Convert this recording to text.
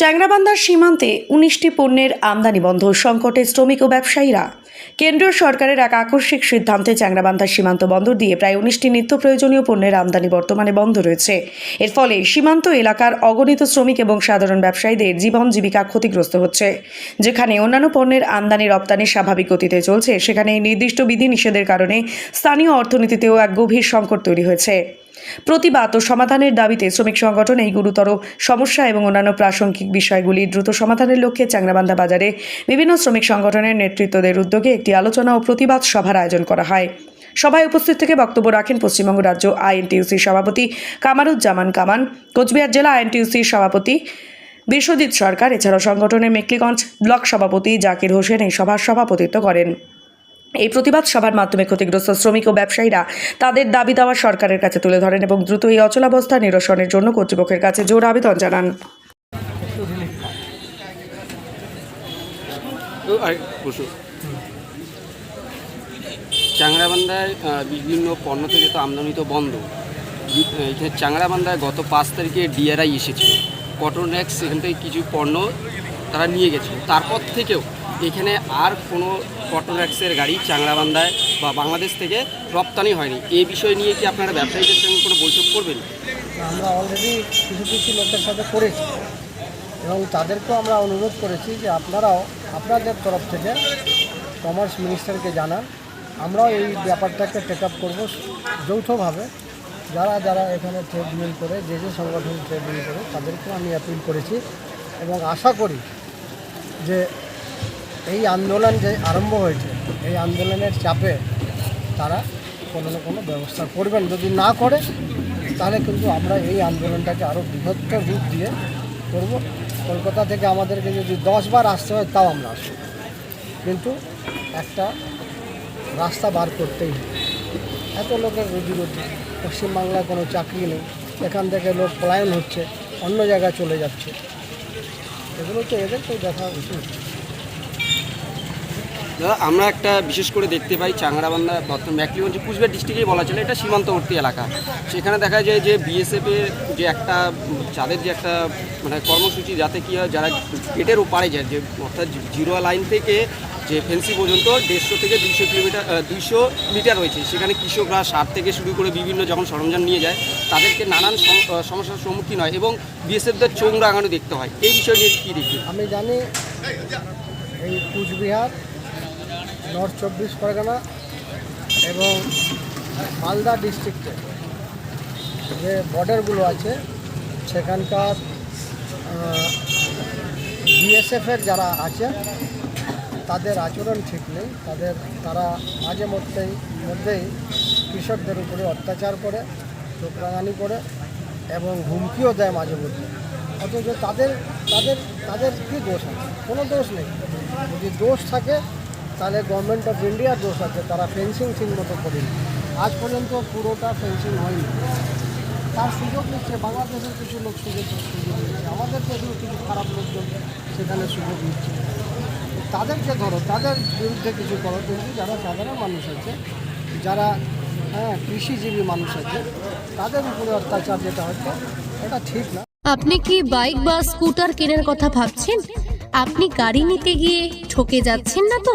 চ্যাংরাবান্ধার সীমান্তে উনিশটি পণ্যের আমদানি বন্ধ, সংকটে শ্রমিক ও ব্যবসায়ীরা। কেন্দ্রীয় সরকারের এক আকস্মিক সিদ্ধান্তে চ্যাংরাবান্ধার সীমান্ত বন্দর দিয়ে প্রায় উনিশটি নিত্য প্রয়োজনীয় পণ্যের আমদানি বর্তমানে বন্ধ রয়েছে। এর ফলে সীমান্ত এলাকার অগণিত শ্রমিক এবং সাধারণ ব্যবসায়ীদের জীবন জীবিকা ক্ষতিগ্রস্ত হচ্ছে। যেখানে অন্যান্য পণ্যের আমদানি রপ্তানি স্বাভাবিক গতিতে চলছে, সেখানে নির্দিষ্ট বিধিনিষেধের কারণে স্থানীয় অর্থনীতিতেও এক গভীর সংকট তৈরি হয়েছে। প্রতিবাদ ও সমাধানের দাবিতে শ্রমিক সংগঠন এই গুরুতর সমস্যা এবং অন্যান্য প্রাসঙ্গিক বিষয়গুলি দ্রুত সমাধানের লক্ষ্যে চাংরাবান্ধা বাজারে বিভিন্ন শ্রমিক সংগঠনের নেতৃত্বদের উদ্যোগে একটি আলোচনা ও প্রতিবাদ সভার আয়োজন করা হয়। সভায় উপস্থিত থেকে বক্তব্য রাখেন পশ্চিমবঙ্গ রাজ্য আইএনটিউসির সভাপতি কামারুজ্জামান কামান, কোচবিহার জেলা আইএনটিউসির সভাপতি বিশ্বজিৎ সরকার, এছাড়াও সংগঠনের মেকলিগঞ্জ ব্লক সভাপতি জাকির হোসেন এই সভার সভাপতিত্ব করেন। এই প্রতিবাদ সভার মাধ্যমে ক্ষতিগ্রস্ত শ্রমিক ও ব্যবসায়ীরা তাদের দাবি দাওয়া সরকারের কাছে তুলে ধরেন এবং দ্রুত এই অচলাবস্থা নিরসনের জন্য কর্তৃপক্ষের কাছে জোর আবেদন জানান। চাংরাবান্ধায় বিভিন্ন পণ্য থেকে তো আমদানি তো বন্ধ। এখানে চাংরাবান্ধায় গত পাঁচ তারিখে ডিআরআই এসেছিল কটন এক্স সেখান থেকে কিছু পণ্য তারা নিয়ে গেছে। তারপর থেকেও এখানে আর কোনো কটন এক্সের গাড়ি চাংরাবান্ধায় বা বাংলাদেশ থেকে রপ্তানি হয়নি। এই বিষয় নিয়ে কি আপনারা ব্যবসায়ীদের সঙ্গে কোনো বৈঠক করবেন? আমরা অলরেডি কিছু কিছু লোকের সাথে করেছি এবং তাদেরকেও আমরা অনুরোধ করেছি যে আপনারাও আপনাদের তরফ থেকে কমার্স মিনিস্টারকে জানান। আমরাও এই ব্যাপারটাকে টেক আপ করব যৌথভাবে। যারা যারা এখানে ট্রেড ইউনিয়ন করে, যে যে সংগঠন ট্রেড ইউনিয়ন করে, তাদেরকেও আমি অ্যাপিল করেছি এবং আশা করি যে এই আন্দোলন যে আরম্ভ হয়েছে, এই আন্দোলনের চাপে তারা কোনো না কোনো ব্যবস্থা করবেন। যদি না করে, তাহলে কিন্তু আমরা এই আন্দোলনটাকে আরও বৃহত্তর রূপ দিয়ে করব। কলকাতা থেকে আমাদেরকে যদি দশবার আসতে হয়, তাও আমরা আসব। কিন্তু একটা রাস্তা বার করতেই হবে। এত লোকের রুজি রুজি পশ্চিমবাংলায় কোনো চাকরি নেই, এখান থেকে লোক পলায়ন হচ্ছে, অন্য জায়গায় চলে যাচ্ছে। এগুলো তো এদের তো দেখা উচিত আমরা একটা বিশেষ করে দেখতে পাই চাংরাবান্ধা বর্তমান ম্যাকলিগঞ্জ কুচবিহার ডিস্ট্রিক্টেই বলা চলে, এটা সীমান্তবর্তী এলাকা। সেখানে দেখা যায় যে বিএসএফের যে একটা, যাদের যে একটা মানে কর্মসূচি, যাতে কী হয়, যারা গেটের ওপারে যায়, যে অর্থাৎ জিরো লাইন থেকে যে ফেন্সি পর্যন্ত দেড়শো থেকে দুইশো কিলোমিটার দুইশো মিটার রয়েছে। সেখানে কৃষকরা সার থেকে শুরু করে বিভিন্ন যখন সরঞ্জাম নিয়ে যায়, তাদেরকে নানান সমস্যার সম্মুখীন হয় এবং বিএসএফদের চোখ রাঙানো দেখতে হয়। এই বিষয় নিয়ে কী দেখি আমি জানি এই কুচবিহার নর্থ চব্বিশ পরগনা এবং মালদা ডিস্ট্রিক্টে যে বর্ডারগুলো আছে, সেখানকার বিএসএফের যারা আছে, তাদের আচরণ ঠিক নেই। তাদের, তারা মাঝে মধ্যেই মধ্যেই কৃষকদের উপরে অত্যাচার করে চোখরাঙানি করে এবং হুমকিও দেয় মাঝে মধ্যে। অথচ তাদের তাদের তাদের কী দোষ আছে? কোনো দোষ নেই। যদি দোষ থাকে তাহলে গভর্নমেন্ট অফ ইন্ডিয়ার দোষ আছে, তারা ফেন্সিং ঠিক মতো করেনি। আজ পর্যন্ত পুরোটা ফেন্সিং হয়নি। তার সুযোগ নিচ্ছে, বাংলাদেশের কিছু লোক সুযোগ আমাদের দেশেও কিছু খারাপ লোকজন সেখানে সুযোগ নিচ্ছে। তাদেরকে ধরো, তাদের বিরুদ্ধে কিছু করো, কিন্তু যারা সাধারণ মানুষ আছে, যারা হ্যাঁ কৃষিজীবী মানুষ আছে, তাদের উপরে অত্যাচার যেটা হচ্ছে, এটা ঠিক না। আপনি কি বাইক বা স্কুটার কেনার কথা ভাবছেন? আপনি গাড়ি নিতে গিয়ে ঠকে যাচ্ছেন না তো?